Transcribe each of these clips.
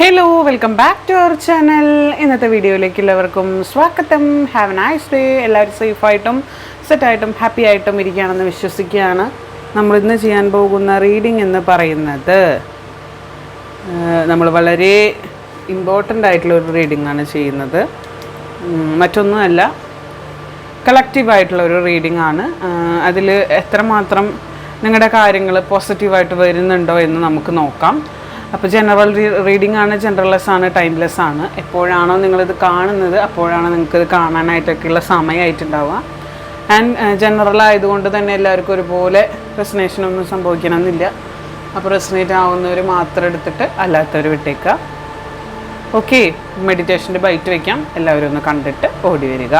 Hello welcome back to our channel ഇന്നത്തെ വീഡിയോയിലേക്ക് എല്ലാവർക്കും സ്വാഗതം ഹാവ് നൈസ് ഡേ എല്ലാവരും സേഫായിട്ടും സെറ്റായിട്ടും ഹാപ്പി ആയിട്ടും ഇരിക്കുകയാണെന്ന് വിശ്വസിക്കുകയാണ്. നമ്മൾ ഇന്ന് ചെയ്യാൻ പോകുന്ന റീഡിംഗ് എന്ന് പറയുന്നത് നമ്മൾ വളരെ ഇമ്പോർട്ടന്റ് ആയിട്ടുള്ള ഒരു റീഡിംഗ് ആണ് ചെയ്യുന്നത്. മറ്റൊന്നുമല്ല കളക്റ്റീവ് ആയിട്ടുള്ള ഒരു റീഡിംഗ് ആണ്. അതിൽ എത്രമാത്രം നിങ്ങളുടെ കാര്യങ്ങൾ പോസിറ്റീവായിട്ട് വരുന്നുണ്ടോ എന്ന് നമുക്ക് നോക്കാം. അപ്പോൾ ജനറൽ റീഡിംഗ് ആണ് ജനറൽലെസ് ആണ് ടൈംലെസ് ആണ്. എപ്പോഴാണോ നിങ്ങളിത് കാണുന്നത് അപ്പോഴാണ് നിങ്ങൾക്കിത് കാണാനായിട്ടൊക്കെയുള്ള സമയമായിട്ടുണ്ടാവുക ആൻഡ് ജനറൽ ആയതുകൊണ്ട് തന്നെ എല്ലാവർക്കും ഒരുപോലെ റെസിനേഷൻ ഒന്നും സംഭവിക്കണമെന്നില്ല. അപ്പോൾ റെസിനേറ്റ് ആവുന്നവർ മാത്രം എടുത്തിട്ട് അല്ലാത്തവർ വിട്ടേക്കുക. ഓക്കെ മെഡിറ്റേഷന്റെ ബൈറ്റ് വയ്ക്കാം എല്ലാവരും ഒന്ന് കണ്ടിട്ട് ഓടി വരിക.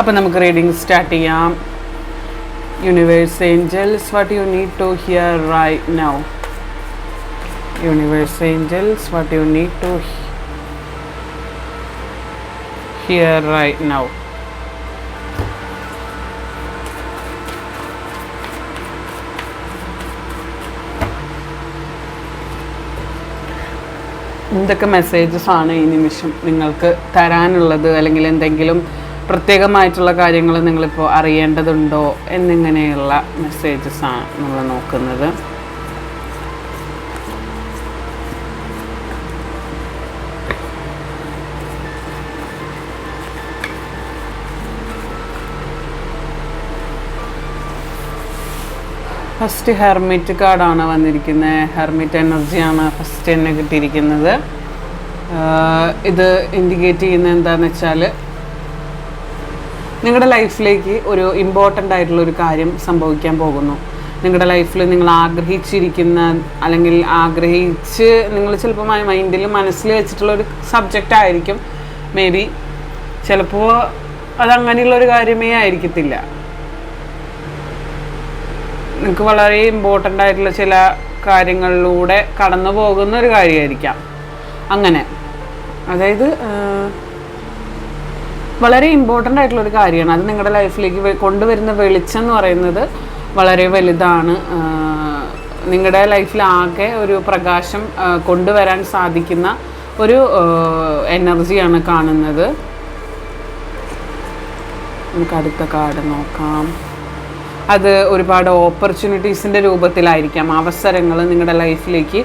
അപ്പോൾ നമുക്ക് റീഡിംഗ് സ്റ്റാർട്ട് ചെയ്യാം. Universe angels what you need to hear right now universe angels what you need to hear right now എന്തൊക്കെ മെസ്സേജസ് ആണ് ഈ നിമിഷം നിങ്ങൾക്ക് തരാനുള്ളത്? അല്ലെങ്കിൽ എന്തെങ്കിലും പ്രത്യേകമായിട്ടുള്ള കാര്യങ്ങൾ നിങ്ങളിപ്പോൾ അറിയേണ്ടതുണ്ടോ എന്നിങ്ങനെയുള്ള മെസ്സേജസ് ആണ് നമ്മൾ നോക്കുന്നത്. ഫസ്റ്റ് ഹെർമിറ്റ് കാർഡാണ് വന്നിരിക്കുന്നത് ഹെർമിറ്റ് എനർജിയാണ് ഫസ്റ്റ് തന്നെ കിട്ടിയിരിക്കുന്നത്. ഇത് ഇൻഡിക്കേറ്റ് ചെയ്യുന്നത് എന്താണെന്ന് വെച്ചാൽ നിങ്ങളുടെ ലൈഫിലേക്ക് ഒരു ഇമ്പോർട്ടന്റ് ആയിട്ടുള്ള ഒരു കാര്യം സംഭവിക്കാൻ പോകുന്നു. നിങ്ങളുടെ ലൈഫിൽ നിങ്ങൾ ആഗ്രഹിച്ചിരിക്കുന്ന അല്ലെങ്കിൽ ആഗ്രഹിച്ച് നിങ്ങൾ ചിലപ്പോൾ മൈൻഡിൽ മനസ്സിൽ വെച്ചിട്ടുള്ള ഒരു സബ്ജക്റ്റ് ആയിരിക്കും. മേ ബി ചിലപ്പോൾ അതങ്ങനെയുള്ളൊരു കാര്യമേ ആയിരിക്കത്തില്ല. നിങ്ങൾക്ക് വളരെ ഇമ്പോർട്ടന്റ് ആയിട്ടുള്ള ചില കാര്യങ്ങളിലൂടെ കടന്നു പോകുന്ന ഒരു കാര്യമായിരിക്കാം. അങ്ങനെ. അതായത് വളരെ ഇമ്പോർട്ടന്റ് ആയിട്ടുള്ള ഒരു കാര്യമാണ്. അത് നിങ്ങളുടെ ലൈഫിലേക്ക് കൊണ്ടുവരുന്ന വെളിച്ചം എന്ന് പറയുന്നത് വളരെ വലുതാണ്. നിങ്ങളുടെ ലൈഫിലാകെ ഒരു പ്രകാശം കൊണ്ടുവരാൻ സാധിക്കുന്ന ഒരു എനർജിയാണ് കാണുന്നത്. നമുക്ക് അടുത്ത കാർഡ് നോക്കാം. അത് ഒരുപാട് ഓപ്പർച്യൂണിറ്റീസിന്റെ രൂപത്തിലായിരിക്കാം. അവസരങ്ങൾ നിങ്ങളുടെ ലൈഫിലേക്ക്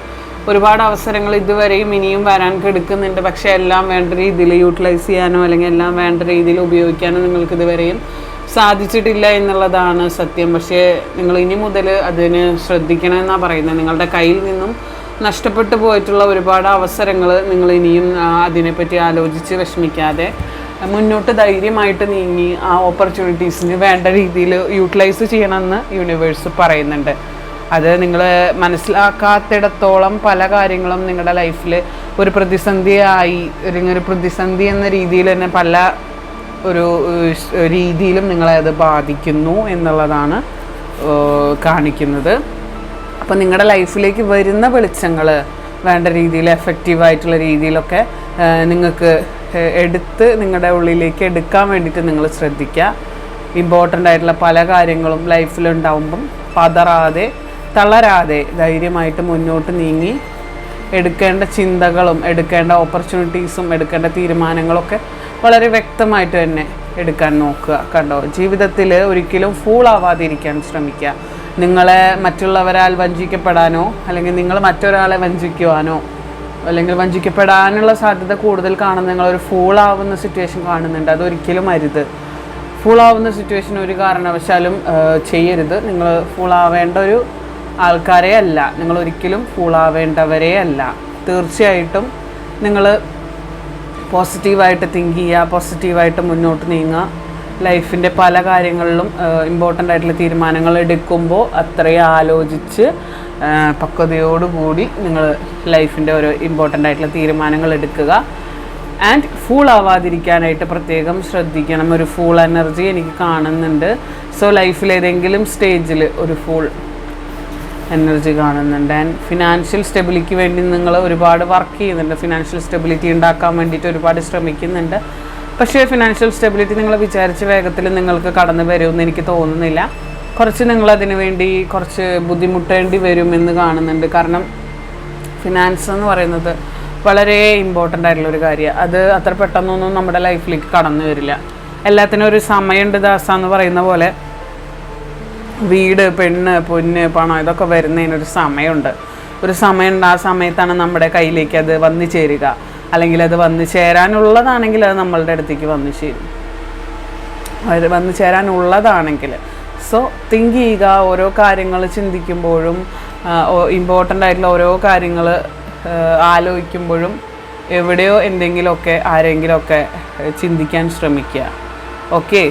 ഒരുപാട് അവസരങ്ങൾ ഇതുവരെയും ഇനിയും വരാൻ കിടക്കുന്നുണ്ട്. പക്ഷേ എല്ലാം വേണ്ട രീതിയിൽ യൂട്ടിലൈസ് ചെയ്യാനോ അല്ലെങ്കിൽ എല്ലാം വേണ്ട രീതിയിൽ ഉപയോഗിക്കാനോ നിങ്ങൾക്ക് ഇതുവരെയും സാധിച്ചിട്ടില്ല എന്നുള്ളതാണ് സത്യം. പക്ഷേ നിങ്ങൾ ഇനി മുതൽ അതിന് ശ്രദ്ധിക്കണമെന്നാണ് പറയുന്നത്. നിങ്ങളുടെ കയ്യിൽ നിന്നും നഷ്ടപ്പെട്ടു പോയിട്ടുള്ള ഒരുപാട് അവസരങ്ങൾ നിങ്ങൾ ഇനിയും അതിനെപ്പറ്റി ആലോചിച്ച് വിഷമിക്കാതെ മുന്നോട്ട് ധൈര്യമായിട്ട് നീങ്ങി ആ ഓപ്പർച്യൂണിറ്റീസിന് വേണ്ട രീതിയിൽ യൂട്ടിലൈസ് ചെയ്യണമെന്ന് യൂണിവേഴ്സ് പറയുന്നുണ്ട്. അത് നിങ്ങൾ മനസ്സിലാക്കാത്തിടത്തോളം പല കാര്യങ്ങളും നിങ്ങളുടെ ലൈഫിൽ ഒരു പ്രതിസന്ധിയായി അല്ലെങ്കിൽ ഒരു പ്രതിസന്ധി എന്ന രീതിയിൽ തന്നെ പല ഒരു രീതിയിലും നിങ്ങളെ അത് ബാധിക്കുന്നു എന്നുള്ളതാണ് കാണിക്കുന്നത്. അപ്പോൾ നിങ്ങളുടെ ലൈഫിലേക്ക് വരുന്ന വെളിച്ചങ്ങൾ വേണ്ട രീതിയിൽ എഫക്റ്റീവായിട്ടുള്ള രീതിയിലൊക്കെ നിങ്ങൾക്ക് എടുത്ത് നിങ്ങളുടെ ഉള്ളിലേക്ക് എടുക്കാൻ വേണ്ടിയിട്ട് നിങ്ങൾ ശ്രദ്ധിക്കുക. ഇമ്പോർട്ടന്റ് ആയിട്ടുള്ള പല കാര്യങ്ങളും ലൈഫിലുണ്ടാവുമ്പം പതറാതെ തളരാതെ ധൈര്യമായിട്ട് മുന്നോട്ട് നീങ്ങി എടുക്കേണ്ട ചിന്തകളും എടുക്കേണ്ട ഓപ്പർച്യൂണിറ്റീസും എടുക്കേണ്ട തീരുമാനങ്ങളൊക്കെ വളരെ വ്യക്തമായിട്ട് തന്നെ എടുക്കാൻ നോക്കുക. കണ്ടോ? ജീവിതത്തിൽ ഒരിക്കലും ഫൂൾ ആവാതിരിക്കാൻ ശ്രമിക്കുക. നിങ്ങളെ മറ്റുള്ളവരാൽ വഞ്ചിക്കപ്പെടാനോ അല്ലെങ്കിൽ നിങ്ങൾ മറ്റൊരാളെ വഞ്ചിക്കുവാനോ അല്ലെങ്കിൽ വഞ്ചിക്കപ്പെടാനുള്ള സാധ്യത കൂടുതൽ കാണുന്ന നിങ്ങളൊരു ഫൂൾ ആവുന്ന സിറ്റുവേഷൻ കാണുന്നുണ്ട്. അതൊരിക്കലും അരുത്. ഫുൾ ആവുന്ന സിറ്റുവേഷൻ ഒരു കാരണവശാലും ചെയ്യരുത്. നിങ്ങൾ ഫുൾ ആവേണ്ട ഒരു ആൾക്കാരെ അല്ല. നിങ്ങൾ ഒരിക്കലും ഫൂളാവേണ്ടവരെ അല്ല. തീർച്ചയായിട്ടും നിങ്ങൾ പോസിറ്റീവായിട്ട് തിങ്ക് ചെയ്യുക പോസിറ്റീവായിട്ട് മുന്നോട്ട് നീങ്ങുക. ലൈഫിന്റെ പല കാര്യങ്ങളിലും ഇമ്പോർട്ടന്റ് ആയിട്ടുള്ള തീരുമാനങ്ങൾ എടുക്കുമ്പോൾ അത്രയും ആലോചിച്ച് പക്വതയോടുകൂടി നിങ്ങൾ ലൈഫിന്റെ ഒരു ഇമ്പോർട്ടന്റ് ആയിട്ടുള്ള തീരുമാനങ്ങൾ എടുക്കുക. ആൻഡ് ഫൂൾ ആവാതിരിക്കാനായിട്ട് പ്രത്യേകം ശ്രദ്ധിക്കണം. ഒരു ഫൂൾ എനർജി എനിക്ക് കാണുന്നുണ്ട്. സോ ലൈഫിൽ ഏതെങ്കിലും സ്റ്റേജിൽ ഒരു ഫൂൾ എനർജി കാണുന്നുണ്ട്. ആൻഡ് ഫിനാൻഷ്യൽ സ്റ്റെബിലിറ്റിക്ക് വേണ്ടി നിങ്ങൾ ഒരുപാട് വർക്ക് ചെയ്യുന്നുണ്ട്. ഫിനാൻഷ്യൽ സ്റ്റെബിലിറ്റി ഉണ്ടാക്കാൻ വേണ്ടിയിട്ട് ഒരുപാട് ശ്രമിക്കുന്നുണ്ട്. പക്ഷേ ഫിനാൻഷ്യൽ സ്റ്റെബിലിറ്റി നിങ്ങൾ വിചാരിച്ച വേഗത്തിൽ നിങ്ങൾക്ക് കടന്നു വരുമെന്ന് എനിക്ക് തോന്നുന്നില്ല. കുറച്ച് നിങ്ങൾ അതിന് വേണ്ടി കുറച്ച് ബുദ്ധിമുട്ടേണ്ടി വരുമെന്ന് കാണുന്നുണ്ട്. കാരണം ഫിനാൻസ് എന്ന് പറയുന്നത് വളരെ ഇമ്പോർട്ടന്റ് ആയിട്ടുള്ള ഒരു കാര്യമാണ് അത് അത്ര പെട്ടെന്നൊന്നും നമ്മുടെ ലൈഫിലേക്ക് കടന്നു വരില്ല. എല്ലാത്തിനും ഒരു സമയമുണ്ട് ദാസ എന്ന് പറയുന്ന പോലെ. വീട് പെണ്ണ് പൊന്ന് പണം ഇതൊക്കെ വരുന്നതിനൊരു സമയമുണ്ട്. ഒരു സമയമുണ്ട്. ആ സമയത്താണ് നമ്മുടെ കയ്യിലേക്ക് അത് വന്നു ചേരുക. അല്ലെങ്കിൽ അത് വന്നു ചേരാനുള്ളതാണെങ്കിൽ അത് നമ്മളുടെ അടുത്തേക്ക് വന്നു ചേരും. അത് വന്നു ചേരാനുള്ളതാണെങ്കിൽ. സോ തിങ്ക് ചെയ്യുക. ഓരോ കാര്യങ്ങൾ ചിന്തിക്കുമ്പോഴും ഇമ്പോർട്ടന്റ് ആയിട്ടുള്ള ഓരോ കാര്യങ്ങൾ ആലോചിക്കുമ്പോഴും എവിടെയോ എന്തെങ്കിലുമൊക്കെ ആരെങ്കിലുമൊക്കെ ചിന്തിക്കാൻ ശ്രമിക്കുക. ഓക്കെ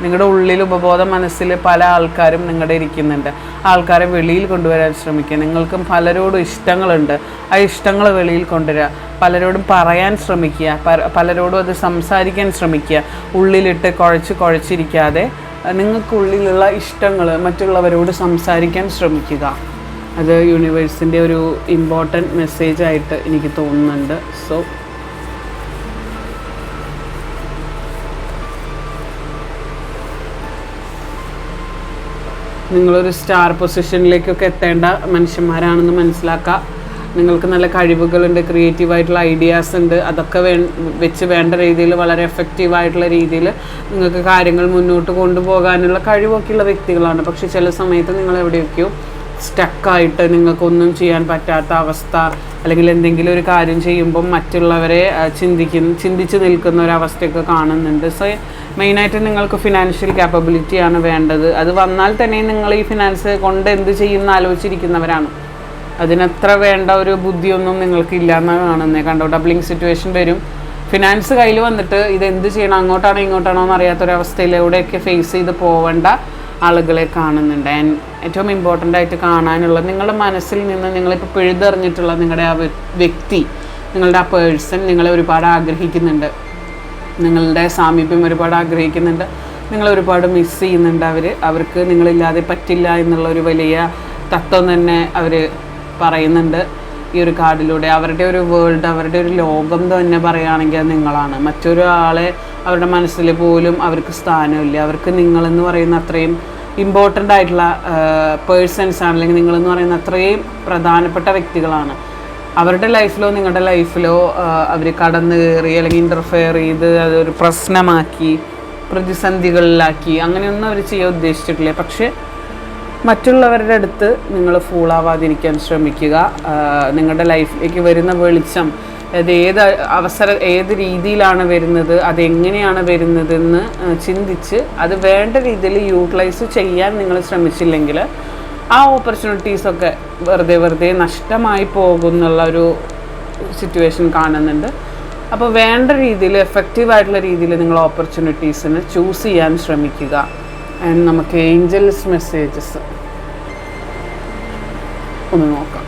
നിങ്ങളുടെ ഉള്ളിൽ ഉപബോധ മനസ്സിൽ പല ആൾക്കാരും നിങ്ങളുടെ ഇരിക്കുന്നുണ്ട്. ആൾക്കാരെ വെളിയിൽ കൊണ്ടുവരാൻ ശ്രമിക്കുക. നിങ്ങൾക്കും പലരോടും ഇഷ്ടങ്ങളുണ്ട്. ആ ഇഷ്ടങ്ങൾ വെളിയിൽ കൊണ്ടുവരിക. പലരോടും പറയാൻ ശ്രമിക്കുക. പലരോടും അത് സംസാരിക്കാൻ ശ്രമിക്കുക. ഉള്ളിലിട്ട് കുഴച്ച് കുഴച്ചിരിക്കാതെ നിങ്ങൾക്കുള്ളിലുള്ള ഇഷ്ടങ്ങൾ മറ്റുള്ളവരോട് സംസാരിക്കാൻ ശ്രമിക്കുക. അത് യൂണിവേഴ്സിന്റെ ഒരു ഇമ്പോർട്ടന്റ് മെസ്സേജായിട്ട് എനിക്ക് തോന്നുന്നുണ്ട്. സോ നിങ്ങളൊരു സ്റ്റാർ പൊസിഷനിലേക്കൊക്കെ എത്തേണ്ട മനുഷ്യന്മാരാണെന്ന് മനസ്സിലാക്കുക നിങ്ങൾക്ക് നല്ല കഴിവുകളുണ്ട് ക്രിയേറ്റീവ് ആയിട്ടുള്ള ഐഡിയാസ് ഉണ്ട്. അതൊക്കെ വേ വെച്ച് വേണ്ട രീതിയിൽ വളരെ എഫക്റ്റീവ് ആയിട്ടുള്ള രീതിയിൽ നിങ്ങൾക്ക് കാര്യങ്ങൾ മുന്നോട്ട് കൊണ്ടുപോകാനുള്ള കഴിവൊക്കെയുള്ള വ്യക്തികളാണ്. പക്ഷേ ചില സമയത്ത് നിങ്ങൾ എവിടെയൊക്കെയോ സ്റ്റക്കായിട്ട് നിങ്ങൾക്കൊന്നും ചെയ്യാൻ പറ്റാത്ത അവസ്ഥ അല്ലെങ്കിൽ എന്തെങ്കിലും ഒരു കാര്യം ചെയ്യുമ്പം മറ്റുള്ളവരെ ചിന്തിക്കുന്ന ചിന്തിച്ച് നിൽക്കുന്ന ഒരു അവസ്ഥയൊക്കെ കാണുന്നുണ്ട്. സോ മെയിനായിട്ട് നിങ്ങൾക്ക് ഫിനാൻഷ്യൽ ക്യാപ്പബിലിറ്റിയാണ് വേണ്ടത്. അത് വന്നാൽ തന്നെ നിങ്ങൾ ഈ ഫിനാൻസ് കൊണ്ട് എന്ത് ചെയ്യും എന്ന് ആലോചിച്ചിരിക്കുന്നവരാണ്. അതിനത്ര വേണ്ട ഒരു ബുദ്ധിയൊന്നും നിങ്ങൾക്ക് എന്നാണ് കാണുന്നത്. കണ്ടോ? ഡബ്ലിങ് സിറ്റുവേഷൻ വരും. ഫിനാൻസ് കയ്യിൽ വന്നിട്ട് ഇത് എന്ത് ചെയ്യണം? അങ്ങോട്ടാണോ ഇങ്ങോട്ടാണോ എന്ന് അറിയാത്തൊരവസ്ഥയിലൂടെയൊക്കെ ഫേസ് ചെയ്ത് പോവേണ്ട ആളുകളെ കാണുന്നുണ്ട്. ആൻഡ് ഏറ്റവും ഇമ്പോർട്ടന്റ് ആയിട്ട് കാണാനുള്ള നിങ്ങളുടെ മനസ്സിൽ നിന്ന് നിങ്ങളിപ്പോൾ പിഴുതെറിഞ്ഞിട്ടുള്ള നിങ്ങളുടെ ആ വ്യക്തി നിങ്ങളുടെ ആ പേഴ്സൺ നിങ്ങളെ ഒരുപാട് ആഗ്രഹിക്കുന്നുണ്ട്. നിങ്ങളുടെ സാമീപ്യം ഒരുപാട് ആഗ്രഹിക്കുന്നുണ്ട്. നിങ്ങൾ ഒരുപാട് മിസ് ചെയ്യുന്നുണ്ട് അവർ അവർക്ക് നിങ്ങളില്ലാതെ പറ്റില്ല എന്നുള്ള ഒരു വലിയ തത്വം തന്നെ അവർ പറയുന്നുണ്ട്. ഈ ഒരു കാർഡിലൂടെ അവരുടെ ഒരു വേൾഡ് അവരുടെ ഒരു ലോകം തന്നെ പറയുകയാണെങ്കിൽ അത് നിങ്ങളാണ്. മറ്റൊരാളെ അവരുടെ മനസ്സിൽ പോലും അവർക്ക് സ്ഥാനമില്ല. അവർക്ക് നിങ്ങളെന്ന് പറയുന്ന അത്രയും ഇമ്പോർട്ടന്റ് ആയിട്ടുള്ള പേഴ്സൺസ് ആണ്. അല്ലെങ്കിൽ നിങ്ങളെന്ന് പറയുന്ന അത്രയും പ്രധാനപ്പെട്ട വ്യക്തികളാണ്. അവരുടെ ലൈഫിലോ നിങ്ങളുടെ ലൈഫിലോ അവർ കടന്നു കയറി അല്ലെങ്കിൽ ഇന്റർഫെയർ ചെയ്ത് അതൊരു പ്രശ്നമാക്കി പ്രതിസന്ധികളിലാക്കി അങ്ങനെയൊന്നും അവർ ചെയ്യാൻ ഉദ്ദേശിച്ചിട്ടില്ല? പക്ഷേ മറ്റുള്ളവരുടെ അടുത്ത് നിങ്ങൾ ഫൂളാവാതിരിക്കാൻ ശ്രമിക്കുക. നിങ്ങളുടെ ലൈഫിലേക്ക് വരുന്ന വെളിച്ചം അത് ഏത് അവസര ഏത് രീതിയിലാണ് വരുന്നത് അതെങ്ങനെയാണ് വരുന്നതെന്ന് ചിന്തിച്ച് അത് വേണ്ട രീതിയിൽ യൂട്ടിലൈസ് ചെയ്യാൻ നിങ്ങൾ ശ്രമിച്ചില്ലെങ്കിൽ ആ ഓപ്പർച്യൂണിറ്റീസൊക്കെ വെറുതെ വെറുതെ നഷ്ടമായി പോകുന്നുള്ള ഒരു സിറ്റുവേഷൻ കാണുന്നുണ്ട്. അപ്പോൾ വേണ്ട രീതിയിൽ എഫക്റ്റീവ് ആയിട്ടുള്ള രീതിയിൽ നിങ്ങൾ ഓപ്പർച്യൂണിറ്റീസിന് ചൂസ് ചെയ്യാൻ ശ്രമിക്കുക. ആൻഡ് നമുക്ക് ഏഞ്ചൽസ് മെസ്സേജസ് ഒന്ന് നോക്കാം.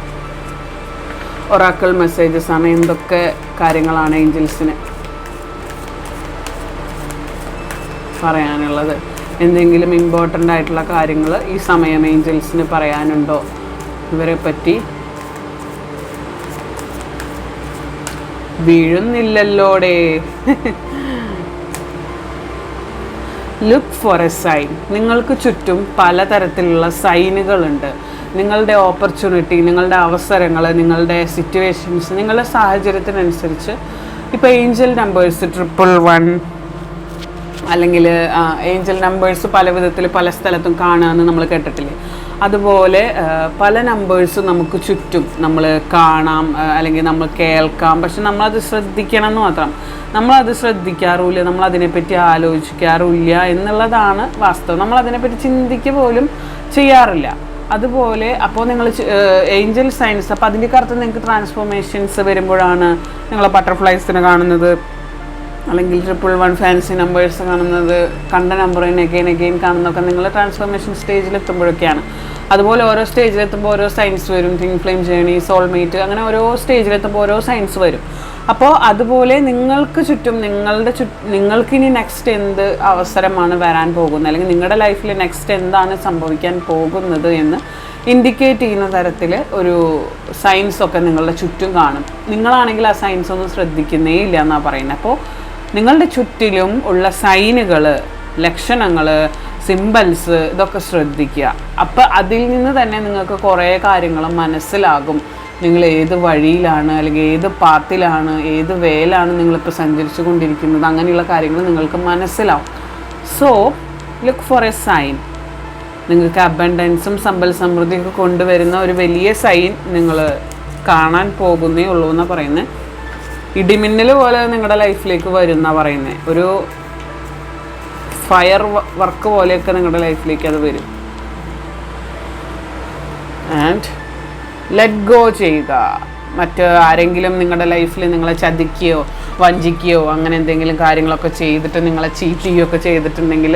ഒറാക്കൾ മെസ്സേജസ് ആണ്. എന്തൊക്കെ കാര്യങ്ങളാണ് ഏഞ്ചൽസിന് പറയാനുള്ളത്? എന്തെങ്കിലും ഇമ്പോർട്ടന്റ് ആയിട്ടുള്ള കാര്യങ്ങൾ ഈ സമയം ഏഞ്ചൽസിന് പറയാനുണ്ടോ? ഇവരെ പറ്റി. വീഴുന്നില്ലല്ലോടെ. ലുക്ക് ഫോർ എ സൈൻ നിങ്ങൾക്ക് ചുറ്റും പലതരത്തിലുള്ള സൈനുകളുണ്ട് നിങ്ങളുടെ ഓപ്പർച്യൂണിറ്റി നിങ്ങളുടെ അവസരങ്ങൾ നിങ്ങളുടെ സിറ്റുവേഷൻസ് നിങ്ങളുടെ സാഹചര്യത്തിനനുസരിച്ച് ഇപ്പോൾ ഏഞ്ചൽ നമ്പേഴ്സ് ട്രിപ്പിൾ വൺ അല്ലെങ്കിൽ ഏഞ്ചൽ നമ്പേഴ്സ് പല വിധത്തിൽ പല സ്ഥലത്തും കാണുകയെന്ന് നമ്മൾ കേട്ടിട്ടില്ലേ? അതുപോലെ പല നമ്പേഴ്സ് നമുക്ക് ചുറ്റും നമ്മൾ കാണാം അല്ലെങ്കിൽ നമ്മൾ കേൾക്കാം. പക്ഷെ നമ്മളത് ശ്രദ്ധിക്കണം എന്ന് മാത്രം. നമ്മളത് ശ്രദ്ധിക്കാറുമില്ല നമ്മൾ അതിനെപ്പറ്റി ആലോചിക്കാറുമില്ല എന്നുള്ളതാണ് വാസ്തവം. നമ്മൾ അതിനെപ്പറ്റി ചിന്തിക്കുക പോലും ചെയ്യാറില്ല. അതുപോലെ അപ്പോൾ നിങ്ങൾ ഏഞ്ചൽ സയൻസ് അപ്പോൾ അതിന്റെ കറുത്ത് നിങ്ങൾക്ക് ട്രാൻസ്ഫോർമേഷൻസ് വരുമ്പോഴാണ് നിങ്ങൾ ബട്ടർഫ്ലൈസിനെ കാണുന്നത്. അല്ലെങ്കിൽ ട്രിപ്പിൾ വൺ ഫാൻസി നമ്പേഴ്സ് കാണുന്നത് കണ്ട നമ്പർ അഗെയിൻ എഗെയിൻ കാണുന്നതൊക്കെ നിങ്ങൾ ട്രാൻസ്ഫോർമേഷൻ സ്റ്റേജിൽ എത്തുമ്പോഴൊക്കെയാണ്. അതുപോലെ ഓരോ സ്റ്റേജിലെത്തുമ്പോൾ ഓരോ സയൻസ് വരും തിങ് ഫ്ലെയിം ജേണി സോൾമേറ്റ് അങ്ങനെ ഓരോ സ്റ്റേജിലെത്തുമ്പോൾ ഓരോ സയൻസ് വരും. അപ്പോൾ അതുപോലെ നിങ്ങൾക്ക് ചുറ്റും നിങ്ങളുടെ ചു നിങ്ങൾക്കിനി നെക്സ്റ്റ് എന്ത് അവസരമാണ് വരാൻ പോകുന്നത്? അല്ലെങ്കിൽ നിങ്ങളുടെ ലൈഫിൽ നെക്സ്റ്റ് എന്താണ് സംഭവിക്കാൻ പോകുന്നത് എന്ന് ഇൻഡിക്കേറ്റ് ചെയ്യുന്ന തരത്തിൽ ഒരു സയൻസ് ഒക്കെ നിങ്ങളുടെ ചുറ്റും കാണും. നിങ്ങളാണെങ്കിൽ ആ സയൻസ് ഒന്നും ശ്രദ്ധിക്കുന്നേ ഇല്ല എന്നാണ് പറയുന്നത് അപ്പോൾ നിങ്ങളുടെ ചുറ്റിലും ഉള്ള സൈനുകൾ ലക്ഷണങ്ങൾ സിമ്പൽസ് ഇതൊക്കെ ശ്രദ്ധിക്കുക. അപ്പോൾ അതിൽ നിന്ന് തന്നെ നിങ്ങൾക്ക് കുറേ കാര്യങ്ങൾ മനസ്സിലാകും. നിങ്ങൾ ഏത് വഴിയിലാണ് അല്ലെങ്കിൽ ഏത് പാത്തിലാണ് ഏത് വേലാണ് നിങ്ങളിപ്പോൾ സഞ്ചരിച്ചു കൊണ്ടിരിക്കുന്നത്. അങ്ങനെയുള്ള കാര്യങ്ങൾ നിങ്ങൾക്ക് മനസ്സിലാവും. So look for a sign നിങ്ങൾക്ക് അബൻഡൻസും സമ്പൽ സമൃദ്ധിയൊക്കെ കൊണ്ടുവരുന്ന ഒരു വലിയ സൈൻ നിങ്ങൾ കാണാൻ പോകുന്നേ ഉള്ളൂ എന്നാണ് പറയുന്നത് ഇടിമിന്നൽ പോലെ നിങ്ങളുടെ ലൈഫിലേക്ക് വരുന്ന പറയുന്നത് ഒരു ഫയർ വർക്ക് പോലെയൊക്കെ നിങ്ങളുടെ ലൈഫിലേക്ക് അത് വരും. ആൻഡ് ലെറ്റ് ഗോ ചെയ്യുക മറ്റ് ആരെങ്കിലും നിങ്ങളുടെ ലൈഫിൽ നിങ്ങളെ ചതിക്കുകയോ വഞ്ചിക്കുകയോ അങ്ങനെ എന്തെങ്കിലും കാര്യങ്ങളൊക്കെ ചെയ്തിട്ട് നിങ്ങളെ ചീറ്റ് ചെയ്യുകയൊക്കെ ചെയ്തിട്ടുണ്ടെങ്കിൽ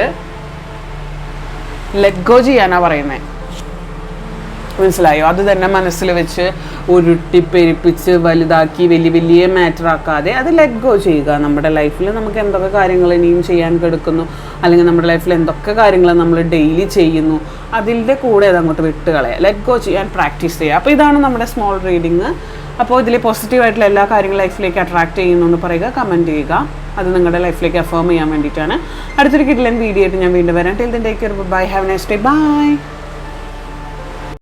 ലെറ്റ് ഗോ ചെയ്യാനാണ് പറയുന്നത് മനസ്സിലായോ? അത് തന്നെ മനസ്സിൽ വെച്ച് ഉരുട്ടി പെരുപ്പിച്ച് വലുതാക്കി വലിയ വലിയ മാറ്റർ ആക്കാതെ അത് ലെറ്റ് ഗോ ചെയ്യുക. നമ്മുടെ ലൈഫിൽ നമുക്ക് എന്തൊക്കെ കാര്യങ്ങൾ ഇനിയും ചെയ്യാൻ കിടക്കുന്നു? അല്ലെങ്കിൽ നമ്മുടെ ലൈഫിൽ എന്തൊക്കെ കാര്യങ്ങൾ നമ്മൾ ഡെയിലി ചെയ്യുന്നു? അതിന്റെ കൂടെ അത് അങ്ങോട്ട് വിട്ട് കളയുക ലെറ്റ് ഗോ ചെയ്യാൻ പ്രാക്ടീസ് ചെയ്യുക. അപ്പോൾ ഇതാണ് നമ്മുടെ സ്മോൾ റീഡിങ് അപ്പോൾ ഇതിൽ പോസിറ്റീവായിട്ടുള്ള എല്ലാ കാര്യങ്ങളും ലൈഫിലേക്ക് അട്രാക്ട് ചെയ്യുന്നു എന്ന് പറയുക കമന്റ് ചെയ്യുക. അത് നിങ്ങളുടെ ലൈഫിലേക്ക് അഫേം ചെയ്യാൻ വേണ്ടിയിട്ടാണ്. അടുത്തൊരു കിട്ടില്ല വീഡിയോ ആയിട്ട് ഞാൻ വീണ്ടും വരാം. Till then take bye have next day bye